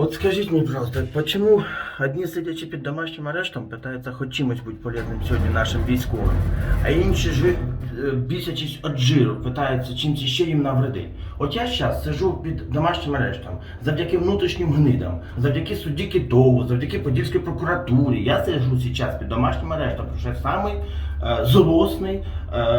Вот скажите мне, пожалуйста, почему одни сидячи під домашнім арештом питаються хоч чимось бути полезним сьогодні нашим військовим, а інші ж е, бісячись від жиру, питаються чимось ще їм навредити. От я зараз сижу під домашнім арештом завдяки внутрішнім гнидам, завдяки судді Китову, завдяки Подільській прокуратурі. Я сижу зараз під домашнім арештом, тому що я злосний е,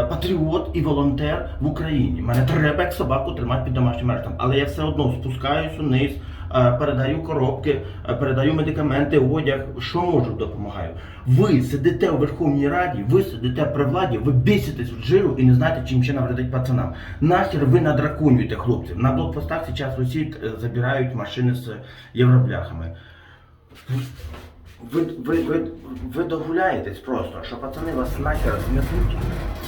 патріот і волонтер в Україні. Мене треба як собаку тримати під домашнім арештом, але я все одно спускаюсь униз, е, передаю коробки, е, передаю медикаменти, одяг, що можу, допомагаю. Ви сидите у Верховній Раді, ви сидите при владі, ви біситесь в жиру і не знаєте, чим ще навредить пацанам. Нахер ви надраконюєте хлопців. На блокпостах зараз усі е, забирають машини з євробляхами. Ви, ви, ви, ви догуляєтесь просто, що пацани вас нахер зметуть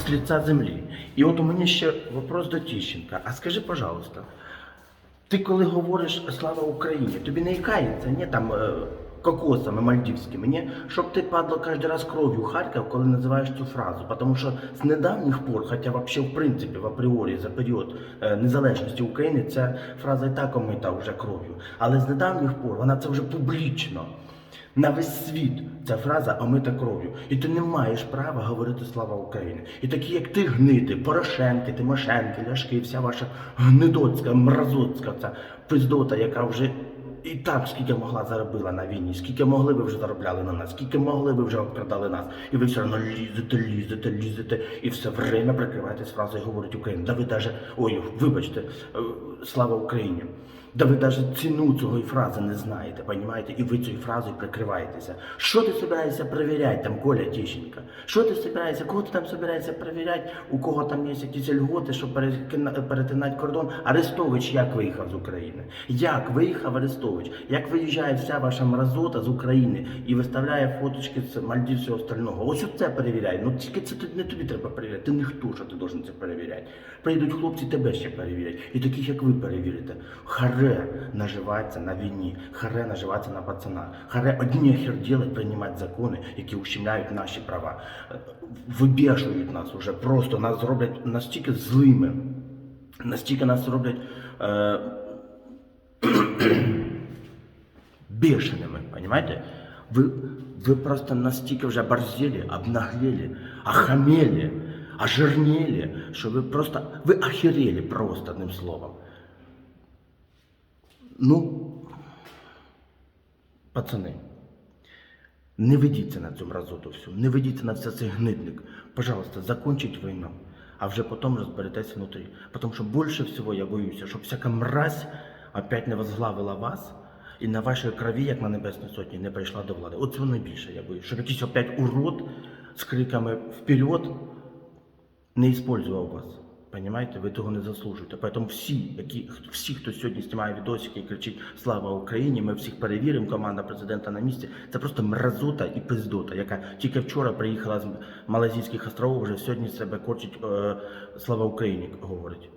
з лиця землі. І от у мене ще вопрос до Тіщенка. А скажи, пожалуйста, ти коли говориш слава Україні, тобі не ікається, ні там е, кокосами мальдівськими, ні? Щоб ти падло кожен раз кров'ю харкав, коли називаєш цю фразу. Тому що з недавніх пор, хоча вообще в принципі в апріорі за період е, незалежності України ця фраза і так омита вже кров'ю. Але з недавніх пор вона це вже публічно. На весь світ ця фраза омита кров'ю. І ти не маєш права говорити слава Україні. І такі, як ти гниди, Порошенки, Тимошенки, Ляшки, вся ваша гнидоцька, мразоцька ця пиздота, яка вже і так скільки могла заробила на війні, скільки могли ви вже заробляли на нас, скільки могли ви вже обкрадали нас. І ви все одно лізете, лізете, лізете, і все время прикриваєтесь фразою говорить Україна. Да ви даже, ой, вибачте, е, слава Україні. Да ви навіть ціну цієї фрази не знаєте, понімаєте? І ви цією фразою прикриваєтеся. Що ти збираєшся перевіряти там, Коля Тищенка? Що ти збираєшся? Кого ти там збираєшся перевіряти? У кого там є якісь льготи, щоб перетинати кордон? Арестович як виїхав з України? Як виїхав Арестович? Як виїжджає вся ваша мразота з України і виставляє фоточки з Мальдів всього остального? Ось це перевіряй. Ну тільки це не тобі треба перевіряти. Ти ніхто, що ти должен це перевіряти. Прийдуть хлопці, тебе ще перевірять. І таких, як ви перевірите. Харе наживається на війні, харе наживається на пацанах. Харе одні хер делать, приймати закони, які ущемляють наші права. Вибішують нас уже, просто нас зроблять настільки злими, настільки нас роблять. Е, бешеными, понимаете? Вы, вы просто настолько вже борзели, обнаглели, охамели, ожирнели, що ви просто, ви охерели просто одним словом. Ну, пацани, не ведіться на цю мразоту всю, не ведіться на все цей гнидник. Пожалуйста, закончіть війну, а вже потім розберетесь внутрі. Тому що більше всього я боюся, щоб всяка мразь опять не возглавила вас і на вашій крові, як на Небесній Сотні, не прийшла до влади. От цього найбільше я боюсь, щоб якийсь опять урод з криками вперед не использовал вас. Понимаете, ви того не заслужуєте. Поэтому всі, які, всі, хто сьогодні знімає відосики і кричить Слава Україні, ми всіх перевіримо, команда президента на місці. Це просто мразота і пиздота, яка тільки вчора приїхала з Малазійських островів, вже сьогодні себе корчить е, Слава Україні, говорить.